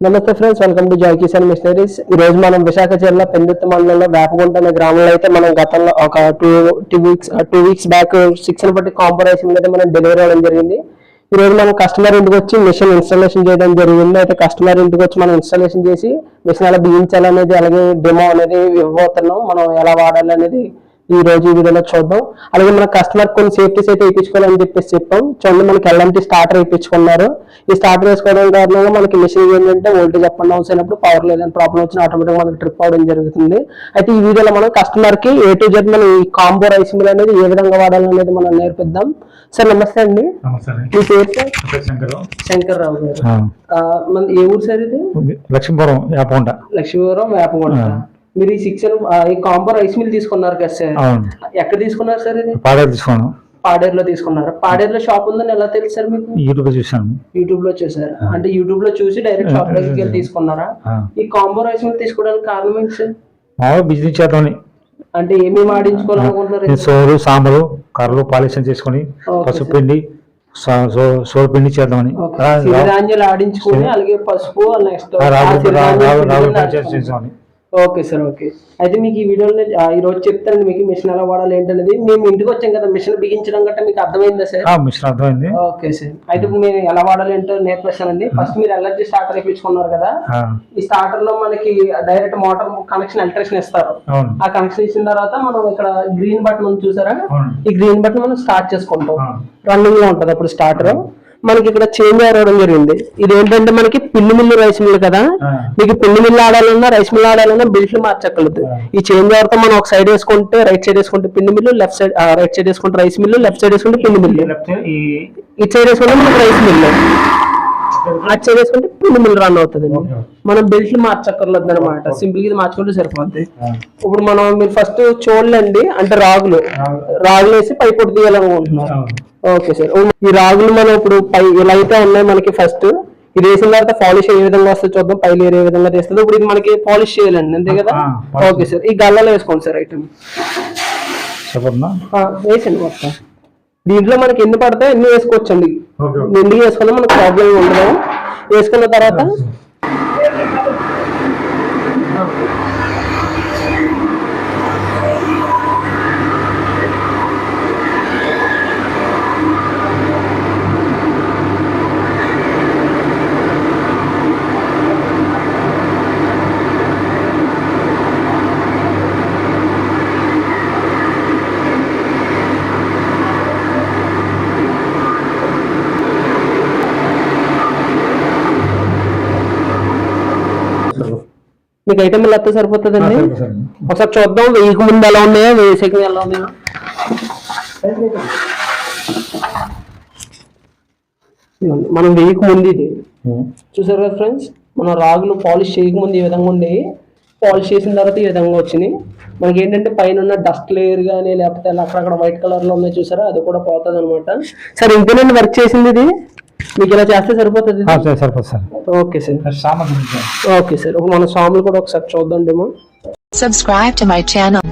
నమస్తే friends welcome to Joy Kisan machineries ఈ రోజు మనం విశాఖ జిల్లా పెందుత్త మండలంలో వేపగుంట అనే గ్రామంలో అయితే మనం గతంలో ఒక two two weeks two weeks back six బట్టి కాంపరేషన్ అయితే మనం డెలివరీ అవ్వడం జరిగింది. ఈ రోజు మనం కస్టమర్ ఇంటికి వచ్చి మిషన్ ఇన్స్టాలేషన్ చేయడం జరిగింది. అయితే కస్టమర్ ఇంటికి వచ్చి మనం ఇన్స్టాలేషన్ చేసి మిషన్ ఎలా బిగించాలనేది అలాగే డెమో అనేది ఇవ్వబోతున్నాం. మనం ఎలా వాడాలి అనేది ఈ రోజు ఈ వీడియోలో చూద్దాం. అలాగే మన కస్టమర్ కొన్ని సేఫ్టీస్ అయితే ఇప్పించుకోవాలని చెప్పేసి చెప్పాం. చూడండి మనకి ఎలాంటి స్టార్టర్ ఇప్పించుకున్నారు ఈ స్టార్టర్ వేసుకోవడం కారణంగా మనకి మిషన్ ఏంటంటే వోల్టేజ్ అప్ అండ్ డౌన్స్ అయినప్పుడు పవర్ లేదని ప్రాబ్లం వచ్చిన ఆటోమేటిక్ మనకి ట్రిప్ అవడం జరుగుతుంది. అయితే ఈ వీడియోలో మనం కస్టమర్కి ఏ టు జెడ్ మనం ఈ కాంబో రైస్ మిల్ అనేది ఏ విధంగా వాడాలనేది మనం నేర్పిద్దాం. సార్ నమస్తే అండి. మీ పేరు శంకర్ రావు గారు. ఏ ఊరు సార్ ఇది? లక్ష్మీపురం యాపగుంట. లక్ష్మీపురం వేపగొండ. మీరు ఈ సిక్స్ ఈ కాంబో రైస్ మిల్ తీసుకున్నారు కదా సార్. ఎక్కడ తీసుకున్నారు సార్ ఇది? పాడేరు తీసుకోను పాడేరులో తీసుకున్నారు? పాడేరులో షాప్ ఉందని ఎలా తెలుసు సార్ మీకు? యూట్యూబ్ చూశాను. యూట్యూబ్లో చూసారు అంటే యూట్యూబ్లో చూసి డైరెక్ట్ షాప్ దగ్గరికి వెళ్ళి తీసుకున్నారా? ఈ కాంబో రైస్ మిల్ తీసుకోవడానికి కారణం ఏంటి సార్? మామూలు బిజినెస్ చేద్దామని. అంటే ఏమేమి ఆడించుకోవాలనుకుంటున్నారు నేను సోలు సాంబారు కర్రలు పాలిషన్ చేసుకొని పసుపు సార్. పిండి సో- సో- సోలు పిండి చేద్దామని. ఆడించుకొని అలాగే పసుపు నెక్స్ట్ ఓకే సార్ ఓకే. అయితే మీకు ఈ వీడియోలో ఆ, ఈ రోజు చెప్తానండి మీకు మిషన్ ఎలా వాడాలి ఏంటనేది. మేము ఇంటికి వచ్చాం కదా మిషన్ బిగించడం గట్రా మీకు అర్థమైందా సార్? మిషన్ అర్థమైంది. Okay sir. అయితే ఇప్పుడు మేము ఎలా వాడాలి ఏంటో నేర్పిస్తానండి. ఫస్ట్ మీరు ఎల్ఎర్జీ స్టార్టర్ ఇప్పించుకున్నారు కదా ఈ స్టార్టర్లో మనకి డైరెక్ట్ మోటార్ కనెక్షన్ ఎలక్ట్రిషన్ ఇస్తారు. ఆ కనెక్షన్ ఇచ్చిన తర్వాత మనం ఇక్కడ గ్రీన్ బటన్ ఉంది చూసారా? ఈ గ్రీన్ బటన్ మనం స్టార్ట్ చేసుకుంటాం. రన్నింగ్లో ఉంటది అప్పుడు స్టార్టర్. మనకి ఇక్కడ చేంజ్ అవ్వడం జరిగింది. ఇది ఏంటంటే మనకి పిల్లి మిల్లు రైస్ మిల్ కదా? మీకు పిల్లి మిల్లు ఆడాలన్నా రైస్ మిల్ ఆడాలన్నా బిల్ట్లు మార్చక్కర్లేదు. ఈ చేంజ్ అవర్తో మనం ఒక సైడ్ వేసుకుంటే రైట్ సైడ్ వేసుకుంటే పిల్లి mill left side right side వేసుకుంటే రైస్ మిల్లు లెఫ్ట్ సైడ్ వేసుకుంటే పిల్లి మిల్లు. ఇటు సైడ్ వేసుకుంటే రైస్ మిల్లు అటు సైడ్ వేసుకుంటే పిల్లి మిల్లు రన్ అవుతుంది. మనం బెల్ట్లు మార్చక్కర్లేదు అనమాట సింపుల్గా ఇది మార్చుకుంటే సరిపోద్ది. ఇప్పుడు మనం మీరు ఫస్ట్ చూడండి అంటే రాగులు. రాగు. రాగులు వేసి పై పొట్టు తీయాలనుకుంటున్నారు. ఓకే సార్ ఈ రాగులు మనం ఇప్పుడు పై ఇలా అయితే ఉన్నాయి మనకి ఫస్ట్ ఇది వేసిన తర్వాత పాలిష్ ఏ విధంగా వస్తుందో చూద్దాం. పై లేయర్ ఏ విధంగా తీస్తుంది ఇప్పుడు ఇది మనకి పాలిష్ చేయాలండి అంతే కదా. ఓకే సార్ ఈ గల్లలో వేసుకోండి సార్ ఐటమ్ వేసండి మొత్తం. దీంట్లో మనకి ఎన్ని పడతాయి ఎన్ని వేసుకోవచ్చండి. ఎందుకు వేసుకున్నా మనకు ప్రాబ్లం ఉండదు. వేసుకున్న తర్వాత మీకు ఐటమ్ ఇలా వస్తే ఆ, సరిపోతుందండి? సరే, సరే. ఒకసారి చూద్దాం వెయ్యికి ముందు ఎలా ఉన్నాయో వేసేకి ఎలా ఉన్నాయో. మనం వెయ్యికి ముందు ఇది. చూసారు కదా ఫ్రెండ్స్ మనం రాగులు పాలిష్ చేయకముందు ఈ విధంగా ఉండేవి పాలిష్ చేసిన తర్వాత ఈ విధంగా వచ్చినాయి. మనకి ఏంటంటే పైన ఉన్న డస్ట్ లేయర్ కానీ లేకపోతే అక్కడక్కడ వైట్ కలర్లో ఉన్నాయి చూసారా? అది కూడా పోతుంది అనమాట సార్ ఇంతేనండి వర్క్ చేసింది ఇది? మీకు ఇలా చేస్తే సరిపోతుంది? సరిపోతుంది sir. Okay sir. Okay sir. మన సాములు కూడా ఒకసారి చూద్దాం demo. Subscribe to my channel.